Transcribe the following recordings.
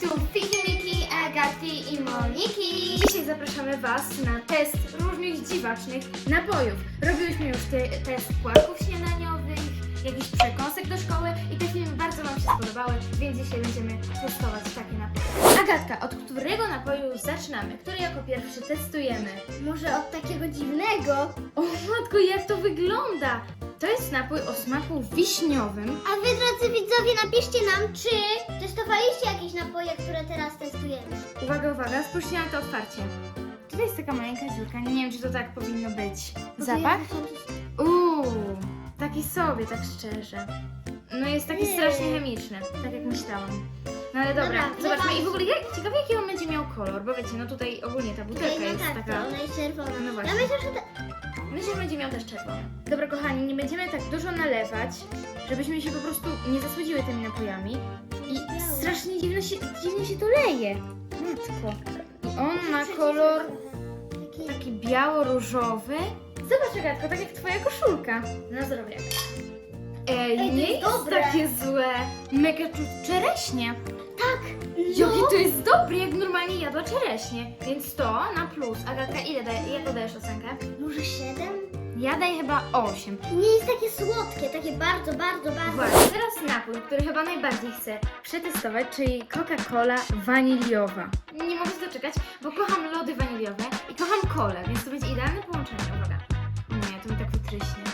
tu Fiki Miki, Agatki i Moniki. Dzisiaj zapraszamy Was na test różnych dziwacznych napojów. Robiłyśmy już te, test płaków śniadaniowych, jakichś przekąsek do szkoły i te filmy bardzo Wam się spodobały, więc dzisiaj będziemy testować takie napoje. Agatka, od którego napoju zaczynamy? Który jako pierwszy testujemy? Może od takiego dziwnego? O matko, jak to wygląda! To jest napój o smaku wiśniowym. A wy, drodzy widzowie, napiszcie nam, czy testowaliście jakieś napoje, które teraz testujemy. Uwaga, uwaga, spójrzcie na to otwarcie. Tutaj jest taka maleńka dziurka, nie wiem czy to tak powinno być. Zapach? Uuu, taki sobie, tak szczerze. No jest taki Nie. strasznie chemiczny, tak jak myślałam. No ale dobra, Dobra, zobaczmy ja i w ogóle jak, ciekawe jaki on będzie miał kolor, bo wiecie, no tutaj ogólnie ta butelka no jest tak, taka... to ona jest czerwona. No Ja właśnie. myślę, że te... Myślę, że będzie miał też czerwony. Dobra kochani, nie będziemy tak dużo nalewać, żebyśmy się po prostu nie zasłodziły tymi napojami. I strasznie dziwnie się, dziwnie się to leje. Matko. I on ma kolor Taki... taki biało-różowy. Zobacz Agatko, tak jak twoja koszulka. Na zdrowie. Ej, Ej, to nie jest jest dobre. takie złe. Mega czuć czereśnie. Tak, no. to jest dobry, jak normalnie jadła czereśnie. Więc to na plus. Agatka, ile daje, jaką dajesz ocenkę? Może 7? Ja daję chyba 8. Nie jest takie słodkie, takie bardzo, bardzo, bardzo... Właśnie, teraz napój, który chyba najbardziej chcę przetestować, czyli Coca-Cola waniliowa. Nie mogę się doczekać, bo kocham lody waniliowe i kocham kolę, więc to będzie idealne połączenie, uwaga. Nie, to mi tak wytryśnie.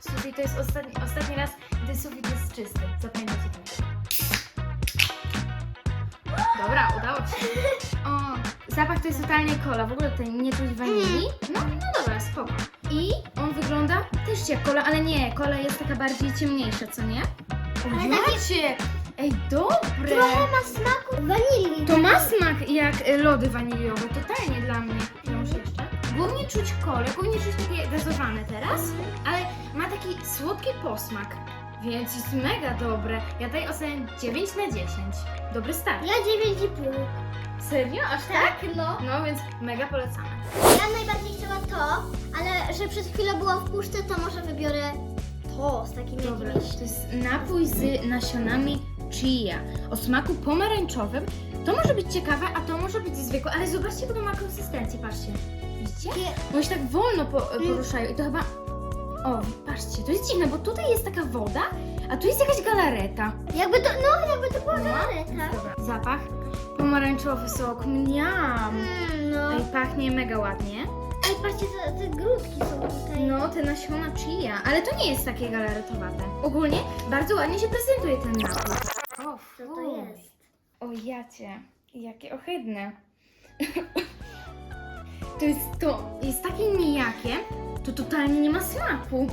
Słuchaj, to jest ostatni, ostatni raz, gdy sufit jest czysty. Zapamiętajcie to. O, zapach to jest totalnie kola, w ogóle tutaj nie czuć wanilii. No, no dobra, spoko. I on wygląda też jak kola, ale nie, kola jest taka bardziej ciemniejsza, co nie? O, Ale jacie! Ej, dobre! Trochę ma smaku wanilii. To ma smak jak y, lody waniliowe, totalnie dla mnie. Wziąć jeszcze. Głównie czuć kolę, głównie czuć takie gazowane teraz, ale ma taki słodki posmak, więc jest mega dobre. Ja daję ocenę 9 na 10. Dobry start. Ja 9,5. Serio? Aż tak? Tak, no. No więc mega polecamy. Ja najbardziej chciała to, ale że przed chwilą było w puszce, to może wybiorę to z takimi Dobra, jakimiś... to jest napój z nasionami chia o smaku pomarańczowym. To może być ciekawe, a to może być zwykłe, ale zobaczcie, jaką to ma konsystencję, patrzcie. Widzicie? Bo się tak wolno po, Mm. poruszają i to chyba... O, patrzcie, to jest dziwne, bo tutaj jest taka woda, a tu jest jakaś galareta. Jakby to, no, jakby to była No. galareta. Dobra, zapach, pomarańczowy sok, mniam. Mm, no. Ej, pachnie mega ładnie. Ej, patrzcie, te, te grudki są tutaj. No, te nasiona chia, ale to nie jest takie galaretowate. Ogólnie bardzo ładnie się prezentuje ten napój. O, Co to jest? O jacie, jakie ohydne. to jest to, jest takie nijakie, to totalnie nie ma smaku.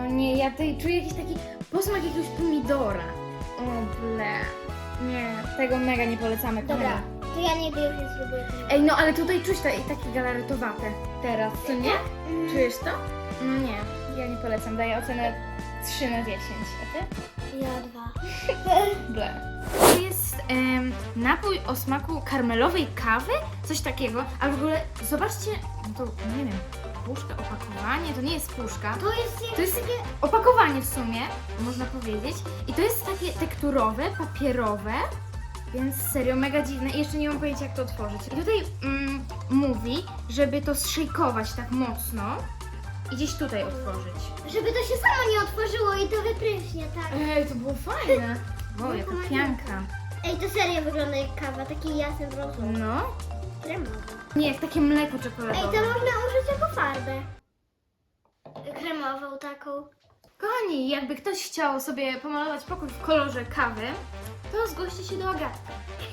O nie, ja tutaj czuję jakiś taki posmak jakiegoś pomidora. O ble. Nie, tego mega nie polecamy. Dobra, kochani. to ja nigdy już nie spróbuję. Ej, no ale tutaj czuć te, takie galaretowate teraz, co nie? Mm, Czujesz to? No nie, ja nie polecam. Daję ocenę 3 na 10. A ty? Ja dwa. Ble. To jest em, napój o smaku karmelowej kawy, coś takiego, ale w ogóle zobaczcie, no to nie wiem, puszka, opakowanie, to nie jest puszka. To jest jakieś To jest takie... opakowanie w sumie, można powiedzieć. I to jest takie tekturowe, papierowe, więc serio mega dziwne i jeszcze nie mam pojęcia jak to otworzyć. I tutaj mm, mówi, żeby to zszejkować tak mocno i gdzieś tutaj otworzyć. Żeby to się samo nie otworzyło i to wypryśnie, tak. Ej, to było fajne. O, jaka pianka. Ej, to serio wygląda jak kawa, taki jasny brązowy. No. Kremowy. Nie, jak takie mleko Ej, czekoladowe. to można użyć jako farbę. Kremową taką. Kochani, jakby ktoś chciał sobie pomalować pokój w kolorze kawy, to zgłoście się do Agaty.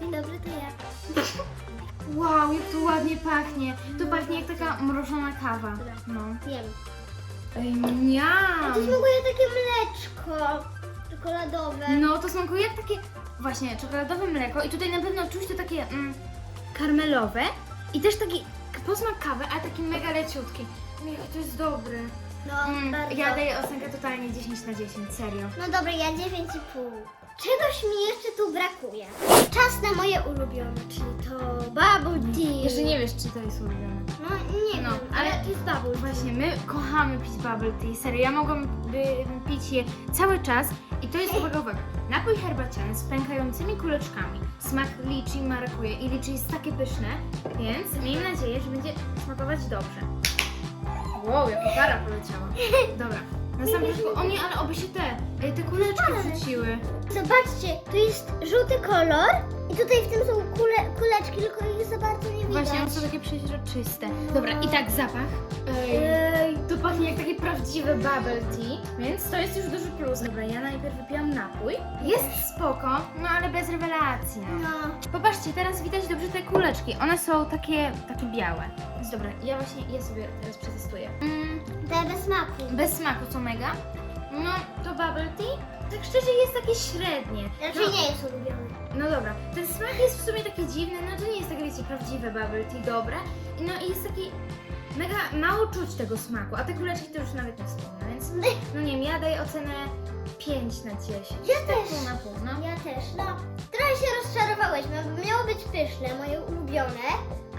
Dzień dobry, to ja. Wow, jak to ładnie pachnie. To pachnie jak taka mrożona kawa. No. Wiem. Ej, A miam. to smakuje takie mleczko czekoladowe. No, to smakuje jak takie właśnie czekoladowe mleko i tutaj na pewno czuć to takie mm, karmelowe i też taki k- posmak kawy, ale taki mega leciutki. Ej, to jest dobry. No, Mm, bardzo. ja daję ocenkę totalnie 10 na 10, serio. No dobra, ja 9,5. Czegoś mi jeszcze tu brakuje. Czas na moje ulubione, czyli to bubble tea. Jeszcze nie wiesz, czy to jest ulubione. No nie No, wiem, ale ale- to jest bubble tea. Właśnie, my kochamy pić bubble tea, serio. Ja mogłabym pić je cały czas I to jest, uwaga, uwaga, napój herbaciany z pękającymi kuleczkami. Smak liczy marakuje i liczy jest takie pyszne, więc miejmy nadzieję, że będzie smakować dobrze. Wow, jaka para poleciała. Dobra, na samym początku, o nie, ale oby się te, e, te kuleczki wrzuciły. Zobaczcie, tu jest żółty kolor i tutaj w tym są kule, kuleczki, tylko ich za bardzo nie widać. Właśnie, one są takie przeźroczyste. Dobra, i tak zapach. Ej, to pachnie jak takie prawdziwe bubble tea, więc to jest już duży plus. Dobra, ja najpierw wypiłam napój. Jest spoko, no ale bez rewelacji. No. no. Popatrzcie, teraz widać dobrze te kuleczki. One są takie, takie białe. Więc dobra, ja właśnie je sobie teraz przetestuję. Mm, Te bez smaku. bez smaku co mega. No, to bubble tea, tak szczerze takie średnie. Znaczy No, nie jest ulubiony. no dobra, ten smak jest w sumie taki dziwny, no to nie jest takie wiecie, prawdziwe bubble tea, dobre. I No i jest taki mega mało czuć tego smaku, a te kuleczki to już nawet nie wspomnę, więc no nie wiem, ja daję ocenę 5 na 10. Ja tak też. pół na pół, no. Ja też, no. Trochę się rozczarowałyśmy, bo miało być pyszne, moje ulubione,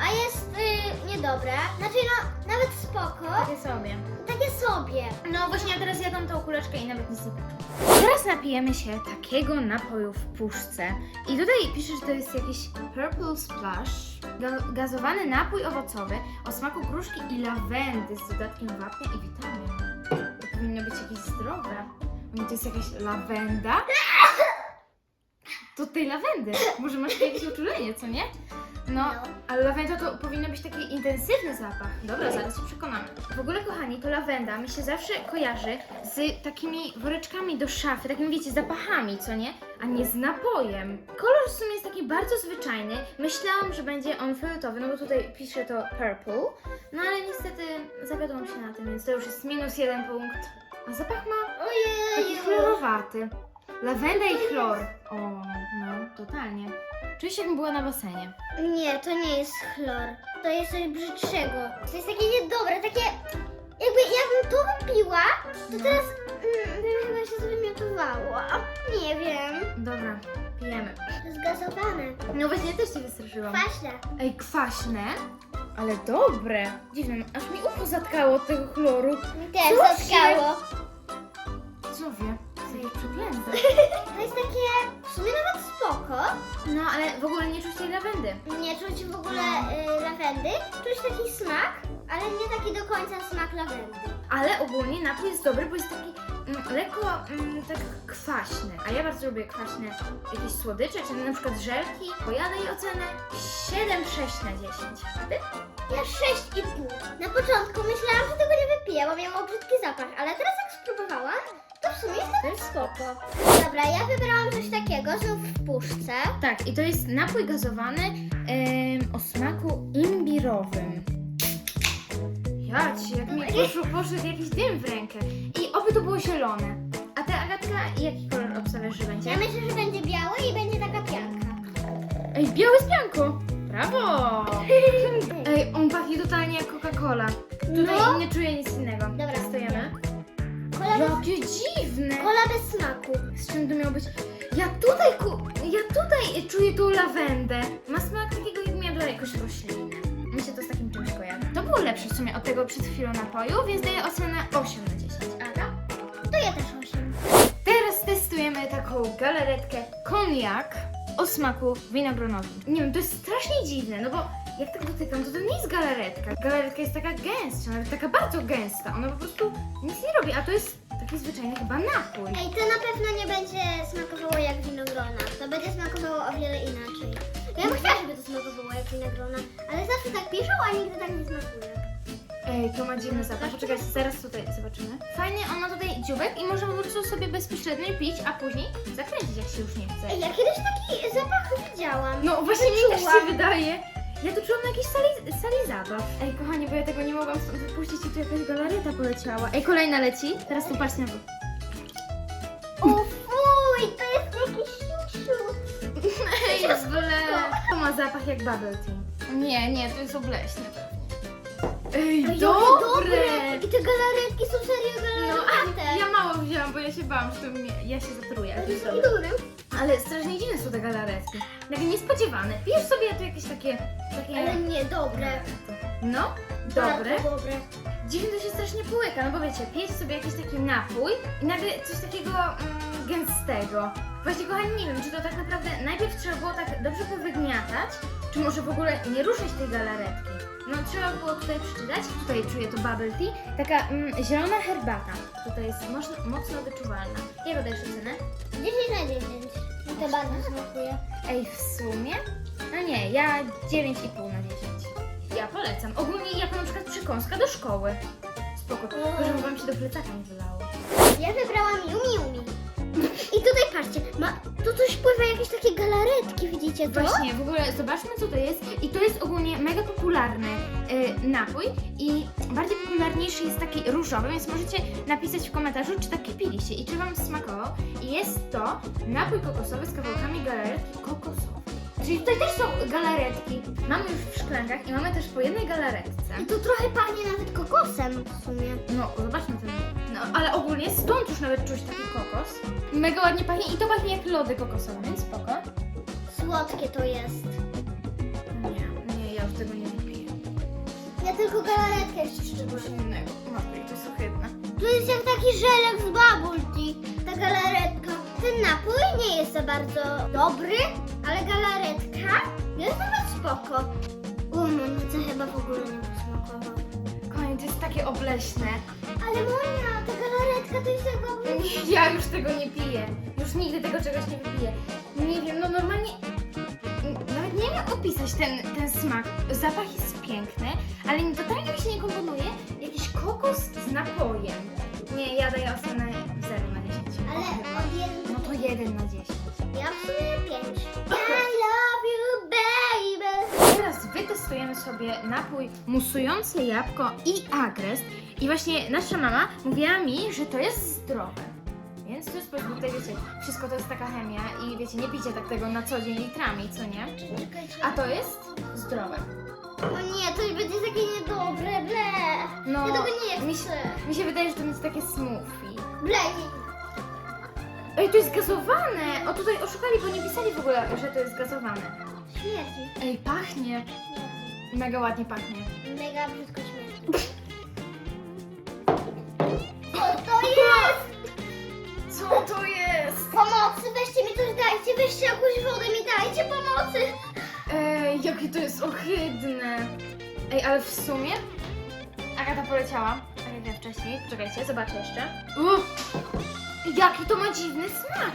a jest y, niedobre. Znaczy no, nawet spoko, Takie sobie. takie sobie. No właśnie, ja teraz jadam tą kuleczkę i nawet nic nie poczułam. Teraz napijemy się takiego napoju w puszce. I tutaj pisze, że to jest jakiś Purple Splash, ga- gazowany napój owocowy o smaku gruszki i lawendy z dodatkiem wapnia i witamin. To powinno być jakieś zdrowe. O nie, to jest jakaś lawenda? To tej lawendy. Może masz jakieś uczulenie, co nie? No, No. ale lawenda to powinno być taki intensywny zapach. Dobra, zaraz się przekonamy. W ogóle, kochani, to lawenda mi się zawsze kojarzy z takimi woreczkami do szafy, takimi, wiecie, zapachami, co nie? A nie z napojem. Kolor w sumie jest taki bardzo zwyczajny. Myślałam, że będzie on fioletowy, no bo tutaj pisze to purple. No ale niestety zawiodłam się na tym, więc to już jest minus jeden punkt. A zapach ma taki Ojej. chlorowaty. Lawenda i chlor. O, no, totalnie. Czuję się jakbym była na basenie. Nie, to nie jest chlor. To jest coś brzydszego. To jest takie niedobre, takie... Jakby jakbym to wypiła, to No. teraz mm, bym chyba się zwymiotowała. Nie wiem. Dobra, pijemy. To jest gazowane. No właśnie, też się wystraszyłam. Kwaśne. Ej, kwaśne, ale dobre. Dziwne, aż mi ucho zatkało od tego chloru. Mi też Co się- zatkało. Co wie? To jest przeklęte. To jest takie w sumie nawet spoko. No, ale w ogóle nie czuć tej lawendy. Nie czuć w ogóle y, lawendy. Czuć taki smak, ale nie taki do końca smak lawendy. Ale ogólnie napój jest dobry, bo jest taki mm, lekko mm, tak kwaśny. A ja bardzo lubię kwaśne jakieś słodycze, czy na przykład żelki. Bo ja daję ocenę 7,6 na 10. A ty? Ja 6,5. Na początku myślałam, że tego nie wypiję, bo miało brzydki zapach, ale teraz jak spróbowałam, w sumie jest nawet spoko. Dobra, ja wybrałam coś takiego, znów w puszce. Tak, i to jest napój gazowany em, o smaku imbirowym. Jać, jak mi poszło, poszedł jakiś dym w rękę. I oby to było zielone. A ty, Agatka, jaki kolor obstawiasz, że będzie? Ja myślę, że będzie biały i będzie taka pianka. Ej, biały z pianką! Brawo! Ej, on pachnie totalnie jak Coca-Cola. Tutaj No. nie czuję nic innego. Dobra. Testujemy. Kola, bez, Jakie dziwne! kola bez smaku. Z czym to miało być? Ja tutaj, ku... ja tutaj czuję tą lawendę. Ma smak takiego, jakbym jadła jakąś roślinę. Mi się to z takim czymś kojarzy. To było lepsze w sumie od tego przed chwilą napoju, więc daję ocenę 8 na 10. Aga? To ja też 8. Teraz testujemy taką galaretkę koniak o smaku winogronowym. Nie wiem, to jest strasznie dziwne, no bo jak tak dotykam, to to nie jest galaretka. Galaretka jest taka gęstsza, nawet taka bardzo gęsta. Ona po prostu nic nie robi, a to jest taki zwyczajny chyba napój. Ej, to na pewno nie będzie smakowało jak winogrona. To będzie smakowało o wiele inaczej. Ja bym chciała, żeby to smakowało jak winogrona, ale zawsze tak piszą, a nigdy tak nie smakuje. Ej, to ma dziwny zapach. Poczekajcie, zaraz tutaj zobaczymy. Fajnie, on ma tutaj dziubek i można po prostu sobie bezpośrednio pić, a później zakręcić, jak się już nie chce. Ej, ja kiedyś taki zapach widziałam. No właśnie mi też się wydaje. Ja to czułam na jakiejś sali, sali zabaw. Ej, kochani, bo ja tego nie mogłam stąd wypuścić i tu jakaś galareta poleciała. Ej, kolejna leci. Teraz tu patrzcie na to. O fuj, to jest jakiś siusiu. Ej, zble. To ma zapach jak bubble tea. Nie, nie, to jest obleśne. Ej, Ej, dobre! I te galaretki są serio No, galaretki. a ja mało wzięłam, bo ja się bałam, że to mnie, ja się zatruję. To To jest dobre. Ale strasznie dziwne są te galaretki. Takie niespodziewane. Pijesz sobie tu jakieś takie... takie... Ale nie, dobre. No, dobre. Bardzo dobre. dziwnie to się strasznie połyka, no bo wiecie, pijecie sobie jakiś taki napój i nagle coś takiego mm, gęstego. Właśnie kochani, nie wiem, czy to tak naprawdę najpierw trzeba było tak dobrze powygniatać, czy może w ogóle nie ruszyć tej galaretki. No trzeba było tutaj przeczytać, tutaj czuję to bubble tea, taka mm, zielona herbata. Tutaj jest mocno, mocno wyczuwalna. Jak dajesz ocenę? 10 na 10. Mi to bardzo smakuje. Ej, w sumie? No nie, ja 9,5 na 10. Ja polecam. Ogólnie jako na przykład przekąska do szkoły. Spoko, tylko żeby wam się do plecaka nie wylało. Ja wybrałam Yumi Yumi. I tutaj patrzcie, ma, tu coś pływa jakieś takie galaretki, widzicie to? Właśnie, w ogóle zobaczmy co to jest. I to jest ogólnie mega popularny y, napój i bardziej popularniejszy jest taki różowy, więc możecie napisać w komentarzu, czy taki piliście i czy wam smakował. I jest to napój kokosowy z kawałkami galaretki kokosowej. Czyli tutaj też są galaretki. Mamy już w szklankach i mamy też po jednej galaretce. I tu trochę pachnie nawet kokosem w sumie. No, zobaczmy ale ogólnie stąd już nawet czuć taki kokos. Mega ładnie pachnie i to pachnie jak lody kokosowe, więc spoko. Słodkie to jest. Nie, nie, ja już tego nie wypiję. Ja tylko galaretkę jeszcze Coś szczególnie. innego. Matko, to jest ohydne. To jest jak taki żelek z bubble tea. Ta galaretka. Ten napój nie jest za bardzo dobry, ale galaretka jest nawet spoko. U, Monice chyba w ogóle nie posmakował. To jest takie obleśne. Ale Monia, ta galaretka to jest jak Nie, Ja już tego nie piję. Już nigdy tego czegoś nie wypiję. Nie wiem, no normalnie... Nawet nie wiem opisać ten, ten smak. Zapach jest piękny, ale nie- totalnie mi się nie komponuje jakiś kokos z napojem. Nie, ja daję ocenę 0 na 10. Ale od jeden No to 1 na 10. Ja w sumie pięć. I Teraz wytestujemy sobie napój musujące jabłko i agrest. I właśnie nasza mama mówiła mi, że to jest zdrowe. Więc to jest tutaj wiecie, wszystko to jest taka chemia i wiecie, nie picie tak tego na co dzień litrami, co nie? A to jest zdrowe. O nie, to będzie takie niedobre, ble. No, Ja tego nie mi chcę. się, mi się wydaje, że to będzie takie smoothie. Ble, nie. Ej, to jest gazowane! O, tutaj oszukali, bo nie pisali w ogóle, że to jest gazowane. Śmierdzi. Ej, pachnie. Mega ładnie pachnie. Mega brzydko śmierdzi. Co to jest? Co to jest? Pomocy, weźcie mi coś dajcie, weźcie jakąś wodę mi dajcie, pomocy. Ej, jakie to jest ohydne. Ej, ale w sumie Agata poleciała, tak jak ja wcześniej. Czekajcie, zobaczę jeszcze. Uff, jaki to ma dziwny smak.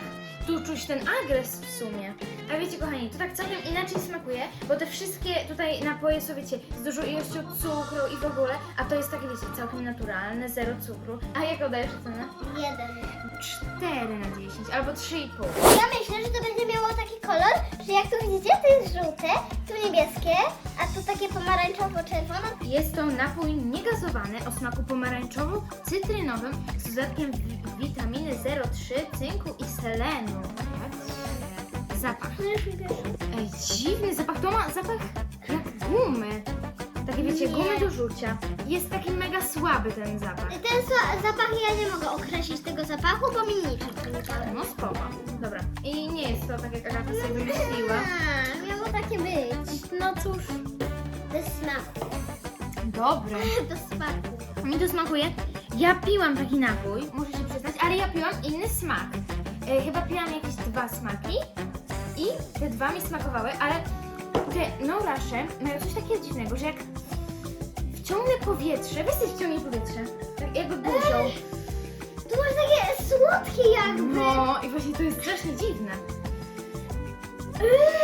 Tu czuć ten agres w sumie. A wiecie kochani, to tak całkiem inaczej smakuje, bo te wszystkie tutaj napoje są, wiecie, z dużą ilością cukru i w ogóle, a to jest takie, wiecie, całkiem naturalne, zero cukru. A jak dajesz cenę? Jeden. cztery na 10, albo 3,5. Ja myślę, że to będzie miało taki kolor, że jak tu widzicie, to jest żółte, tu niebieskie, a tu takie pomarańczowo-czerwone. Jest to napój niegazowany o smaku pomarańczowo-cytrynowym z dodatkiem witamin 3 cynku i selenu. Zapach. Ej, dziwny zapach. To ma zapach jak gumy. Takie wiecie, Nie. gumy do rzucia. Jest taki mega słaby ten zapach. Ten sła- zapach, ja nie mogę określić tego zapachu, bo mi niczym nie dało. No spoko. Dobra. I nie jest to tak jak Agata sobie wymyśliła. A, Miało takie być. No cóż, Bez smaku. Dobre. Bez smaku. Mi to smakuje. Ja piłam taki napój. Się ale ja piłam inny smak. E, chyba piłam jakieś dwa smaki i te dwa mi smakowały, ale te norasze mają coś takiego dziwnego, że jak wciągnę powietrze, weź wciągnij powietrze, tak jakby buzią. Tu masz takie słodkie jakby. No i właśnie to jest strasznie dziwne.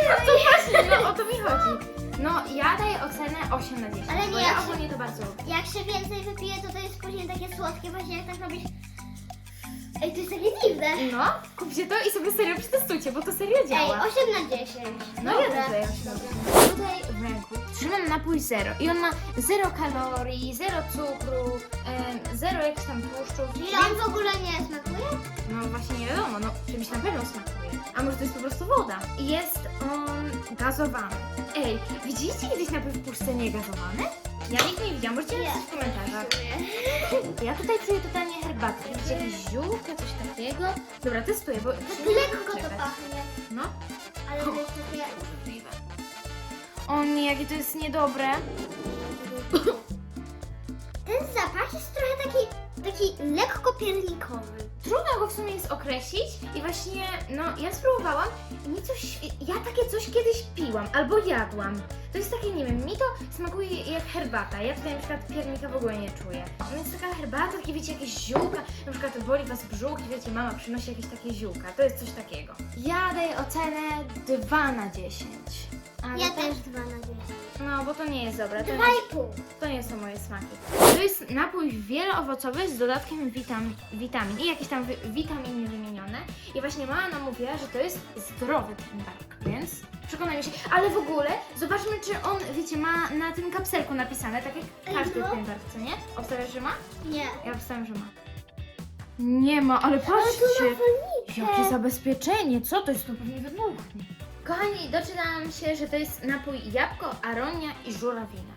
No to właśnie, no o to mi chodzi. No ja daję ocenę 8 na 10, Ale nie, bo ja ja ogólnie to bardzo lubię. Jak się więcej wypije, to to jest później takie słodkie, właśnie jak tak robisz. Ej, to jest takie dziwne. No, kupcie to i sobie serio przetestujcie, bo to serio Ej, działa. 8 na 10. No Dobra. ja tutaj Dobra. Tutaj w ręku trzymam napój zero i on ma zero kalorii, zero cukru, em, zero jakichś tam tłuszczów. Czyli on w ogóle nie smakuje? No właśnie nie wiadomo, no czymś na pewno smakuje. A może to jest po prostu woda. I jest on gazowany. Ej, widzieliście kiedyś napój w puszce niegazowany? Ja nigdy nie widziałam, możecie napisać w komentarzach. Ja tutaj czuję totalnie herbatę. Widzicie jakieś ziółka, coś takiego? Dobra, testuję, bo... Tak lekko to pachnie, No. ale to jest takie... O nie, jakie to jest niedobre. ten zapach jest trochę taki, taki lekko piernikowy. Trudno go w sumie jest określić i właśnie, no ja spróbowałam i mi coś, ja takie coś kiedyś piłam albo jadłam. To jest takie, nie wiem, mi to smakuje jak herbata. Ja tutaj na przykład piernika w ogóle nie czuję. To jest taka herbata, takie wiecie, jakieś ziółka, na przykład boli was brzuch i wiecie, mama przynosi jakieś takie ziółka. To jest coś takiego. Ja daję ocenę 2 na 10. Ale Ja to- też dwa na dziesięć. No, bo to nie jest dobre. To Dwa nie, i pół. to nie są moje smaki. To jest napój wieloowocowy z dodatkiem witam, witamin i jakieś tam wi- witaminy wymienione. I właśnie mama nam mówiła, że to jest zdrowy tymbark, więc przekonajmy się. Ale w ogóle zobaczmy, czy on, wiecie, ma na tym kapselku napisane, tak jak każdy no. tymbark, co nie? Obstawiasz, że ma? Nie. Ja obstawiam, że ma. Nie ma, ale Ale tu patrzcie! ma. Jakie zabezpieczenie, co to jest? To pewnie wybuchnie. Kochani, doczytałam się, że to jest napój jabłko, aronia i żurawina.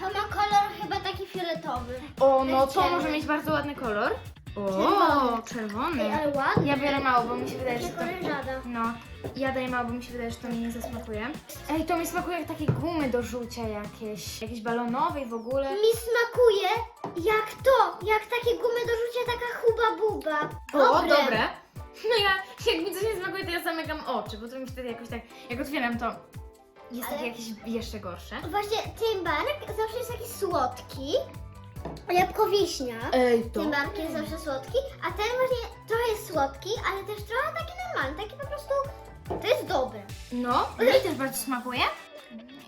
To ma kolor chyba taki fioletowy. O, no to Czerwony. może mieć bardzo ładny kolor. O, Czerwony. czerwony. Ej, ale ładny. Ja biorę mało, bo mi się wydaje, że to... orężada. No, ja daję mało, bo mi się wydaje, że to mi nie zasmakuje. Ej, to mi smakuje jak takie gumy do rzucia jakieś, jakieś balonowe i w ogóle. Mi smakuje jak to, jak takie gumy do rzucia, taka huba buba. O, dobre. No ja, jak mi coś nie smakuje, to ja zamykam oczy, bo to mi wtedy jakoś tak, jak otwieram to, jest Ale- takie jakieś jeszcze gorsze. Właśnie tymbark zawsze jest taki słodki. Jabłko wiśnia. Ej, to... Tymbark jest zawsze słodki, a ten właśnie trochę jest słodki, ale też trochę taki normalny, taki po prostu, to jest dobre. No, mi też bardzo smakuje.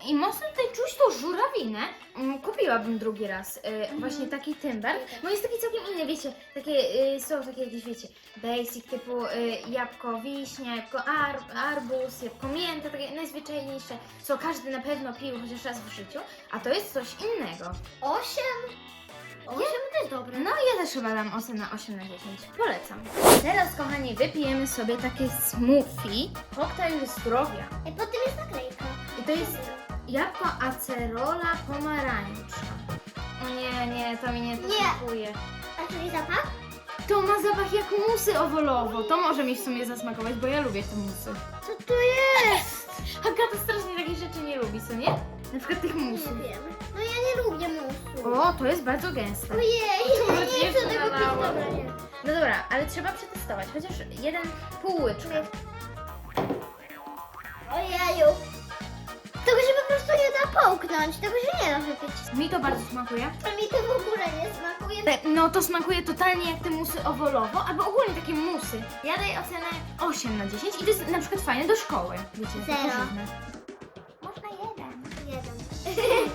I mocno tutaj czuć tą żurawinę. Mm, Kupiłabym drugi raz y, właśnie taki tymbar, bo jest taki całkiem inny, wiecie, takie y, są takie jakieś, wiecie, basic typu y, jabłko wiśnia, jabłko ar, arbuz, jabłko mięta, takie najzwyczajniejsze, co każdy na pewno pił chociaż raz w życiu, a to jest coś innego. Osiem? Osiem jest dobre. No ja też chyba dam ocenę 8 na 10. Polecam. Teraz, kochani, wypijemy sobie takie smoothie, koktajl zdrowia. I potem jest naklejka. I to jest jabłko acerola pomarańcza. O nie, nie, to mi nie Nie. smakuje. A czyli zapach? To ma zapach jak musy owolowo. To może mi w sumie zasmakować, bo ja lubię te musy. Co to jest? Agata strasznie takich rzeczy nie lubi, co nie? Na przykład tych Nie musów. wiem. No ja nie lubię musu. O, to jest bardzo gęste. Ojej, ja nie chcę tego pić, dobra, nie. No dobra, ale trzeba przetestować. Chociaż jeden pół łyczka. Ojeju. Tego się po prostu nie da połknąć, tego się nie da wypić. Mi to bardzo smakuje. A mi to w ogóle nie smakuje. Te- No to smakuje totalnie jak te musy owolowo, albo ogólnie takie musy. Ja daję ocenę 8 na 10 i to jest na przykład fajne do szkoły. Wiecie, Zero. pożywne. Można jeden. Jeden.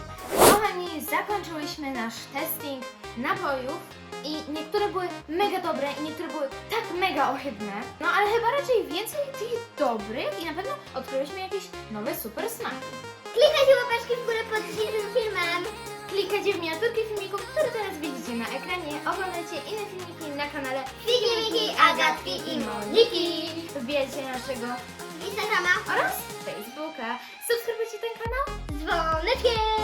Kochani, zakończyłyśmy nasz testing napojów i niektóre były mega dobre i niektóre były tak mega ohydne. No ale chyba raczej więcej tych dobrych i na pewno odkryłyśmy jakieś nowe super smaki. Klikajcie łapeczki w górę pod dzisiejszym filmem. Klikajcie w miniaturki filmików, które teraz widzicie na ekranie. Oglądajcie inne filmiki na kanale Figi Miki, Agatki i Moniki. Wbijajcie naszego Instagrama oraz Facebooka. Subskrybujcie ten kanał. Dzwoneczkiem.